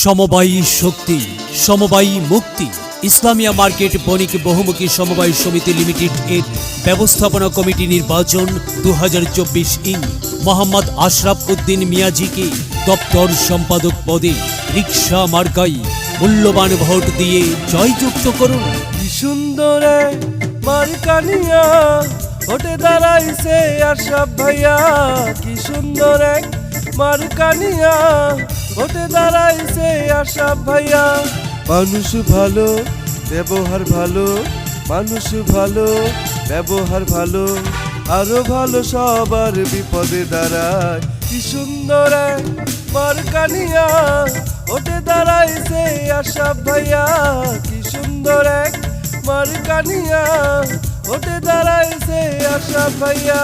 সমবায়ী শক্তি, সমবায়ী মুক্তি। ইসলামিয়া মার্কেট, বণিক বহুমুখী সমবায় সমিতি লিমিটেড এর ব্যবস্থাপনা কমিটি নির্বাচন দু ইং। মোহাম্মদ আশরাফ উদ্দিন মিয়াজিকে দপ্তর সম্পাদক পদে রিক্সা মার্কাই মূল্যবান ভোট দিয়ে জয়যুক্ত করুন। সুন্দর মার্কানিয়া ওটে দাঁড়াইছে আশাব ভাইয়া। কি মার্কানিয়া ওটে দাঁড়াইছে আশাব ভাইয়া। মানুষ ভালো, ব্যবহার ভালো, মানুষ ভালো, ব্যবহার ভালো। আরও ভালো সবার বিপদে দাঁড়ায়। কি সুন্দর এক মার্কানিয়া ওটে দাঁড়াইছে আশাব ভাইয়া। কি সুন্দর এক মার্কানিয়া ওটে দাঁড়াইছে আশাব ভাইয়া।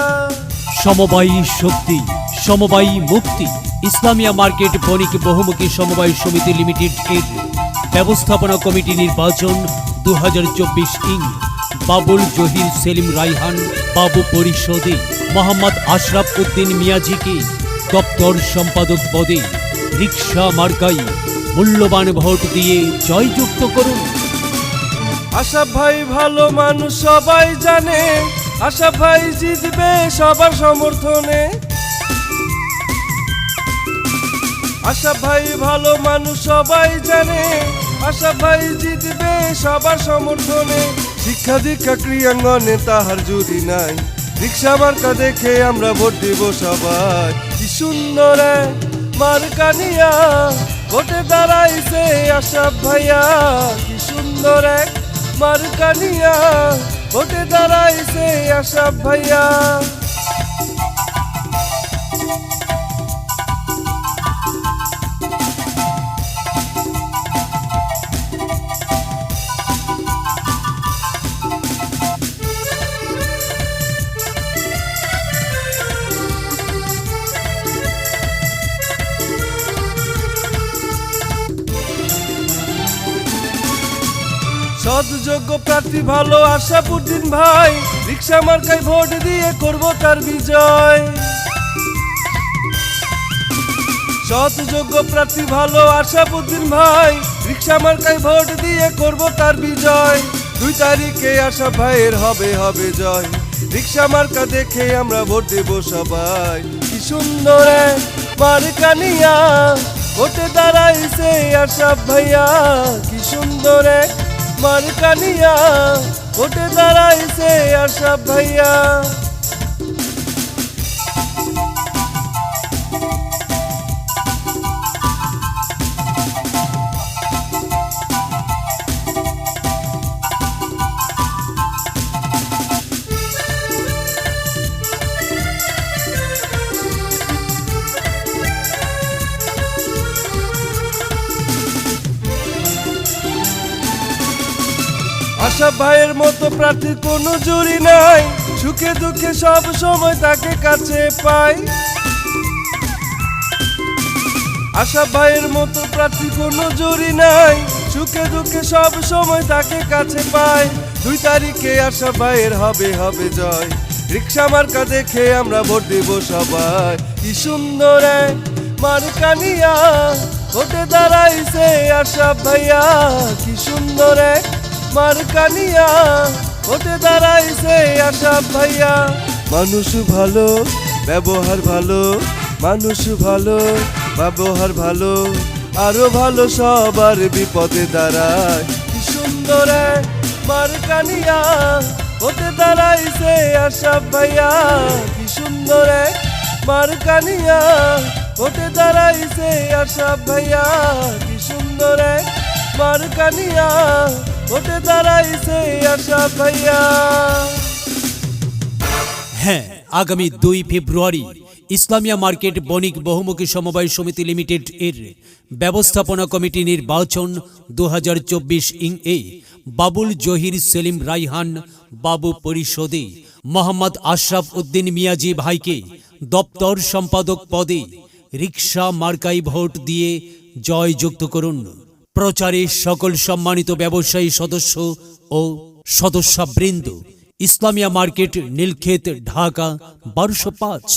সমবায়ী শক্তি, সমবায়ী মুক্তি। ইসলামিয়া মার্কেট বণিক বহুমুখী সমবায় সমিতি লিমিটেড এর ব্যবস্থাপনা কমিটি নির্বাচন দু ইং। বাবুল জহির সেলিম রাইহান বাবু পরিষদে মোহাম্মদ আশরাফ উদ্দিন মিয়াজিকে দপ্তর সম্পাদক পদে রিক্সা মার্কাই মূল্যবান ভোট দিয়ে জয়যুক্ত করুন। আশা ভাই ভালো মানুষ সবাই জানে, আশা ভাই জিতবে সবার সমর্থনে। আশা ভাই ভালো মানুষ সবাই জানে। আশা ভাই জিতবে সবার সমর্থনে। শিক্ষা দীক্ষা ক্রিয়াঙ্গনে তাহার জুড়ি নাই। রিক্সা মার্কা দেখে আমরা ভোট দিব সবাই। কি সুন্দর মার্কানিয়া মার্কা নিয়া ভোটে দাঁড়াইছে আশা ভাইয়া। কি সুন্দর এক মার্কানিয়া ভোটে দাঁড়াইছে আশা ভাইয়া। সৎযোগ্য প্রার্থী, ভালো আশাপুদ্দিন ভাই। রিক্সা মার্কায় ভোট দিয়ে করব তার বিজয়। সৎযোগ্য প্রার্থী, ভালো আশাপুদ্দিন ভাই। রিক্সা মার্কায় ভোট দিয়ে করব তার বিজয়। দুই তারিখে আশা ভাইয়ের হবে হবে জয়। রিক্সা মার্কা দেখে আমরা ভোট দেব সবাই। কি সুন্দর এক মার্কা নিয়া ভোটে দাঁড়াইছে আশা ভাইয়া। কি সুন্দর এক মার্কানিয়া ভোটে দাঁড়াইছে আশা ভাইয়া আশা ভাইয়ের মতো প্রার্থীর কোনো জুরি নাই। সুখে দুঃখে সব সময় তাকে কাছে পাই। আশা ভাইয়ের মতো প্রার্থী কোনো জুরি নাই। সুখে দুঃখে সব সময় তাকে কাছে পাই। দুই তারিখে আশা ভাইয়ের হবে হবে জয়। রিক্সা মার্কা দেখে আমরা ভোট দেব সবাই। কি সুন্দর এক মার্কা নিয়া ভোটে দাঁড়াইছে আশা ভাইয়া। কি সুন্দর এক মার্কানিয়া হতে দাঁড়াইছে আশা ভাইয়া। মানুষ ভালো ব্যবহার ভালো মানুষ ভালো ব্যবহার ভালো আরও ভালো সবার বিপদে দাঁড়ায়। কি সুন্দর মার্কানিয়া হতে দাঁড়াইছে আশা ভাইয়া। কি সুন্দর মার্কানিয়া হতে দাঁড়াইছে আশা ভাইয়া। কি সুন্দর মার্কানিয়া দাঁড়াইছে আশা হ্যাঁ আগামী দুই ফেব্রুয়ারি ইসলামিয়া মার্কেট বণিক বহুমুখী সমবায় সমিতি লিমিটেড এর ব্যবস্থাপনা কমিটি নির্বাচন দু হাজার চব্বিশ ইং এ বাবুল জহির সেলিম রাইহান বাবু পরিষদে মোহাম্মদ আশরাফ উদ্দিন মিয়াজি ভাইকে দপ্তর সম্পাদক পদে রিক্সা মার্কাই ভোট দিয়ে জয়যুক্ত করুন। প্রচারে সকল সম্মানিত ব্যবসায়ী সদস্য ও সদস্যবৃন্দ ইসলামিয়া মার্কেট নীলক্ষেত ঢাকা বারোশো পাঁচ।